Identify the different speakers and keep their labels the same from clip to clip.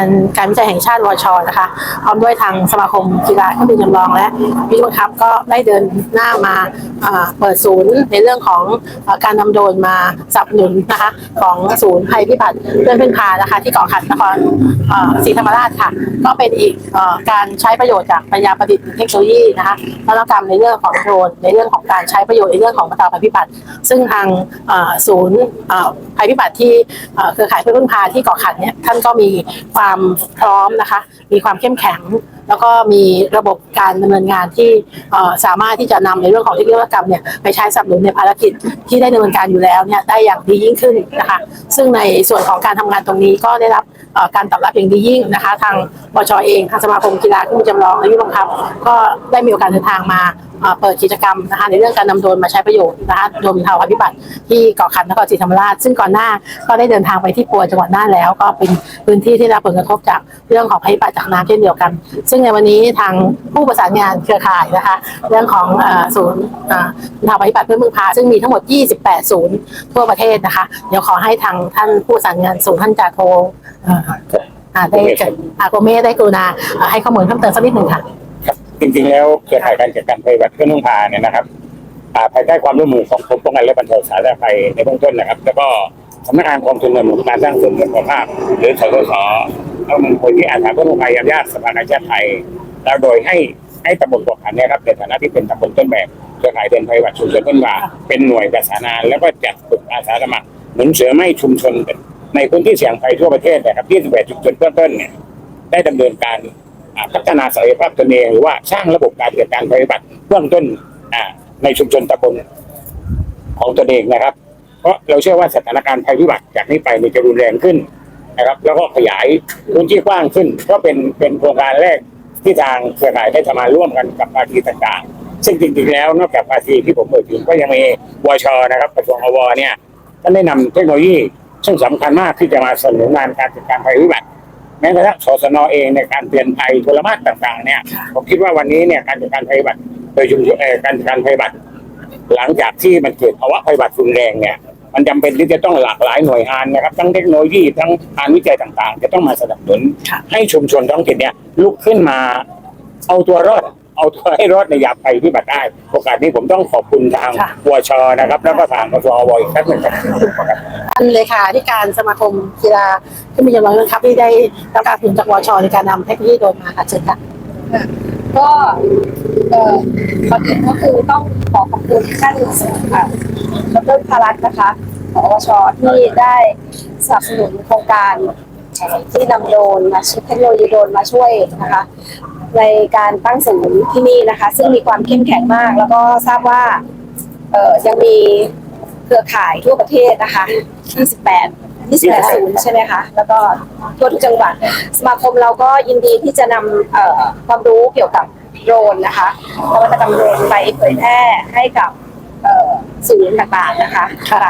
Speaker 1: านการวิจัยแห่งชาติวชนะคะพร้อมด้วยทางสมาคมกีฬาเครื่องบินจำลองและวิทยบังคับก็ได้เดินหน้ามาเปิดศูนย์ในเรื่องของอการนำโดรนมาสนับสนุนนะคะของศูนย์ภัยพิบัติเพื่อนพึ่งพานะคะ ที่เกาะขันนครศรีธรรมราชค่ะ ก็เป็นอีกอการใช้ประโยชน์จากปัญญาประดิษฐ์เทคโนโลยีนะคะนวัตกรรมในเรื่องของโดรนในเรื่องของการใช้ประโยชน์ในเรื่องของบรรเทาภัยพิบัติ ซึ่งทางศูนย์ภัยพิบัติที่เครือข่ายเพื่อนพึ่งพาที่เกาะขันเนี่ยท่านก็มีความพร้อมนะคะ มีความเข้มแข็ง แล้วก็มีระบบการดำเนินงานที่สามารถที่จะนำในเรื่องของเทคโนโลยีกรรมเนี่ยไปใช้สนับสนุนในภารกิจที่ได้ดำเนินการอยู่แล้วเนี่ยได้อย่างดียิ่งขึ้นนะคะ ซึ่งในส่วนของการทำงานตรงนี้ก็ได้รับการตอบรับอย่างดียิ่งนะคะ ทางบชเองทางสมาคมกีฬาเครื่องจำลองและยุบังคับ ก็ได้มีโอกาสเดินทางมา เปิดกิจกรรมนะคะในเรื่องการนำโดรนมาใช้ประโยชน์นะคะโดรนบรรเทาภัยพิบัติที่เกาะขันนครศรีธรรมราช ซึ่งก่อนหน้าก็ได้เดินทางไปที่ปัวจังหวัดน่านแล้ว ก็เป็นพื้นที่ที่รับผลกระทบจากเรื่องของภัยพิบัติจากน้ำเช่นเดียวกัน ซึ่งในวันนี้ทางผู้ประสานงานเครือข่ายนะคะเรื่องของศูนย์บรรเทาภัยพิบัติเพื่อมือพาซึ่งมีทั้งหมด 28 ศูนย์ทั่วประเทศนะคะ เดี๋ยวขอให้ทางท่านผู้ประสานงานศูนย์ท่านจ่าโทได้เกิดอาโกเมได้กรุณาให้ข้อมูลเพิ่มเติมสักนิดหนึ่งค่ะ
Speaker 2: จริงๆแล้วเครือข่ายการจัดการภัยพิบัติเครื่องนุ่งพาเนี่ยนะครับภายใต้ความร่วมมือของกรมป้องกันและบรรเทาสาธารณภัยในเบื้องต้นนะครับ แล้วก็สำนักงานกองทุนเงินหนุนการสร้างเสริมสุขภาพ หรือสสสแล้วมันคนที่อาสาผู้ภัยยามยากสภากาชาติไทยแล้วโดยให้ให้ตำบลเกาะขันเนี่ยครับในฐานะที่เป็นตำบลต้นแบบเครือข่ายเดินภัยพิบัติชุมชนต้นว่าเป็นหน่วยประสานงานแล้วก็จัดฝึกอาสาสมัครหนุนเสือไม่ชุมชนในพื้นที่เสี่ยงภัยทั่วประเทศนะครับ28ชุมชนเบื้องต้นเนี่ยได้ดำเนินการ พัฒนาศักยภาพตนเองหรือว่าสร้างระบบการจัดการภัยพิบัติเบื้องต้นในชุมชนตำบลของตนเองนะครับ เพราะเราเชื่อว่าสถานการณ์ภัยพิบัติจากนี้ไปมันจะรุนแรงขึ้นนะครับ แล้วก็ขยายพื้นที่กว้างขึ้น ก็เป็นเป็นโครงการแรกที่ทางเครือข่ายได้ทำมาร่วมกันกับภาคีต่างๆ ซึ่งจริงๆแล้วนอกจากภาคีที่ผมเอ่ยถึงก็ยังมีวชนะครับกระทรวงอวเนี่ยท่านได้นำเทคโนโลยีซึ่งสำคัญมากที่จะมาสนับสนุนงานการจัดการภัยพิบัติ แม้กระทั่งสสนเองในการเตือนภัยโทรมาตต่าง ๆ เนี่ยผมคิดว่าวันนี้เนี่ยการจัดการภัยพิบัติโดยชุมชนเอ่อการจัดการภัยพิบัติหลังจากที่มันเกิดภาวะภัยพิบัติรุนแรงเนี่ยมันจำเป็นที่จะต้องหลากหลายหน่วยงานนะครับ ทั้งเทคโนโลยีทั้งการวิจัยต่าง ๆ จะต้องมาสนับสนุน
Speaker 1: ค่ะ
Speaker 2: ให้ชุมชนท้องถิ่นเนี่ยลุกขึ้นมาเอาตัวรอด เอาตัวให้รอดในยามภัยพิบัติได้ โอกาสนี้ผมต้องขอบคุณทาง
Speaker 1: ค่ะ
Speaker 2: วชนะครับ แล้วก็ทางกระทรวงอวอีกครั้งหนึ่งครับ
Speaker 1: ท่านเลขาธิการสมาคมกีฬาที่มีจำลองนะครับที่ได้รับการสนับสนุนจากวชในการนำเทคโนโลยีโดรนมาค่ะเชิญค่ะ
Speaker 3: ก็เอ่อก่อนอื่นก็คือต้องขอขอบคุณท่านอ่าดรพารัตน์นะคะผอชที่ได้สนับสนุนโครงการที่นำโดรนมาเทคโนโลยีโดรนมาช่วยนะคะ ในการตั้งศูนย์ที่นี่นะคะ ซึ่งมีความเข้มแข็งมาก แล้วก็ทราบว่าเออยังมีเครือข่ายทั่วประเทศนะคะ 28 28ศูนย์ใช่ไหมคะ แล้วก็ทั่วทุกจังหวัด สมาคมเราก็ยินดีที่จะนำความรู้เกี่ยวกับโดรนนะคะนวัตกรรมโดรนไปเผยแพร่ให้กับ ศูนย์ต่างๆนะคะ
Speaker 1: ค่ะ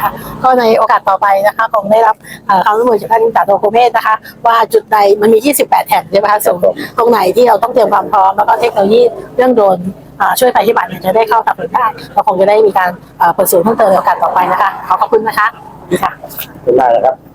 Speaker 1: ค่ะก็ในโอกาสต่อไปนะคะคงได้รับเอ่อความร่วมมือจากท่านจ่าโทโคเมศนะคะ ว่าจุดใดมันมี 28 แห่งใช่ไหมคะส่งตรงไหนที่เราต้องเตรียมความพร้อมแล้วก็เทคโนโลยีเรื่องโดรนอ่าช่วยภัยพิบัติเนี่ยจะได้เข้ากับผลได้เราคงจะได้มีการเอ่อเปิดศูนย์เพิ่มเติมในโอกาสต่อไปนะคะ ขอขอบคุณนะคะดีค่ะ
Speaker 2: ขอบคุณมากนะครับ